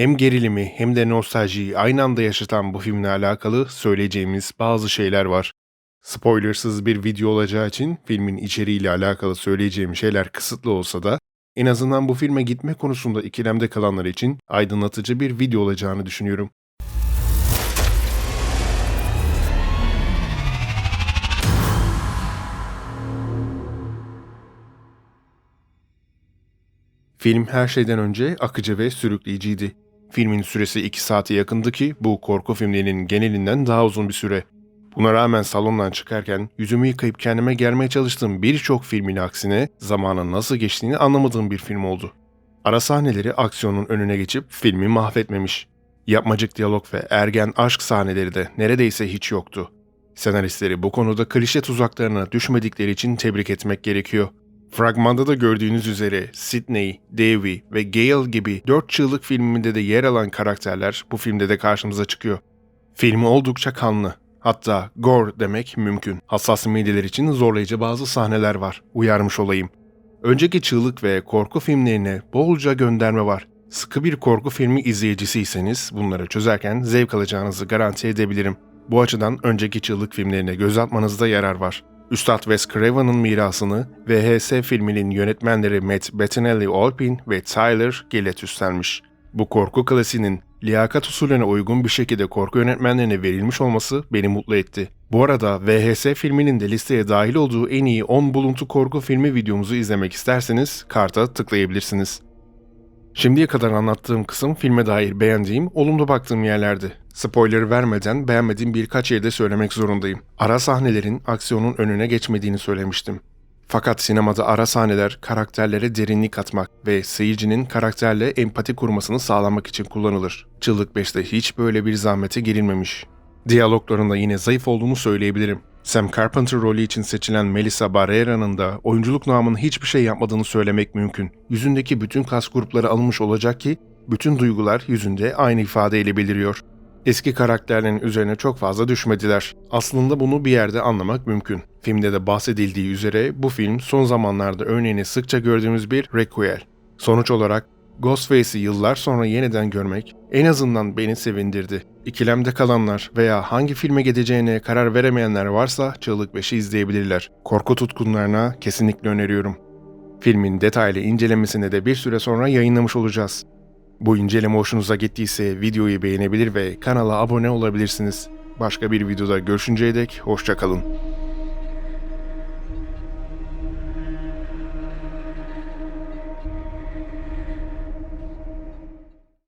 Hem gerilimi hem de nostaljiyi aynı anda yaşatan bu filmle alakalı söyleyeceğimiz bazı şeyler var. Spoilersız bir video olacağı için filmin içeriğiyle alakalı söyleyeceğim şeyler kısıtlı olsa da en azından bu filme gitme konusunda ikilemde kalanlar için aydınlatıcı bir video olacağını düşünüyorum. Film her şeyden önce akıcı ve sürükleyiciydi. Filmin süresi 2 saate yakındı ki bu korku filmlerinin genelinden daha uzun bir süre. Buna rağmen salondan çıkarken yüzümü yıkayıp kendime gelmeye çalıştığım birçok filmin aksine zamanın nasıl geçtiğini anlamadığım bir film oldu. Ara sahneleri aksiyonun önüne geçip filmi mahvetmemiş. Yapmacık diyalog ve ergen aşk sahneleri de neredeyse hiç yoktu. Senaristleri bu konuda klişe tuzaklarına düşmedikleri için tebrik etmek gerekiyor. Fragmanda da gördüğünüz üzere Sidney, Davy ve Gale gibi 4 çığlık filminde de yer alan karakterler bu filmde de karşımıza çıkıyor. Filmi oldukça kanlı. Hatta gore demek mümkün. Hassas mideler için zorlayıcı bazı sahneler var. Uyarmış olayım. Önceki çığlık ve korku filmlerine bolca gönderme var. Sıkı bir korku filmi izleyicisiyseniz bunları çözerken zevk alacağınızı garanti edebilirim. Bu açıdan önceki çığlık filmlerine göz atmanızda yarar var. Üstad Wes Craven'ın mirasını VHS filminin yönetmenleri Matt Bettinelli-Olpin ve Tyler Gillett üstlenmiş. Bu korku klasiğinin liyakat usulüne uygun bir şekilde korku yönetmenlerine verilmiş olması beni mutlu etti. Bu arada VHS filminin de listeye dahil olduğu en iyi 10 buluntu korku filmi videomuzu izlemek isterseniz karta tıklayabilirsiniz. Şimdiye kadar anlattığım kısım filme dair beğendiğim, olumlu baktığım yerlerdi. Spoiler vermeden beğenmediğim birkaç yerde söylemek zorundayım. Ara sahnelerin aksiyonun önüne geçmediğini söylemiştim. Fakat sinemada ara sahneler karakterlere derinlik katmak ve seyircinin karakterle empati kurmasını sağlamak için kullanılır. Çığlık 5'te hiç böyle bir zahmete girilmemiş. Diyaloglarında yine zayıf olduğunu söyleyebilirim. Sam Carpenter rolü için seçilen Melissa Barrera'nın da oyunculuk namının hiçbir şey yapmadığını söylemek mümkün. Yüzündeki bütün kas grupları alınmış olacak ki bütün duygular yüzünde aynı ifadeyle beliriyor. Eski karakterlerin üzerine çok fazla düşmediler. Aslında bunu bir yerde anlamak mümkün. Filmde de bahsedildiği üzere bu film son zamanlarda örneğini sıkça gördüğümüz bir requel. Sonuç olarak Ghostface'i yıllar sonra yeniden görmek en azından beni sevindirdi. İkilemde kalanlar veya hangi filme gideceğine karar veremeyenler varsa Çığlık 5'i izleyebilirler. Korku tutkunlarına kesinlikle öneriyorum. Filmin detaylı incelemesini de bir süre sonra yayınlamış olacağız. Bu inceleme hoşunuza gittiyse videoyu beğenebilir ve kanala abone olabilirsiniz. Başka bir videoda görüşünceye dek hoşçakalın.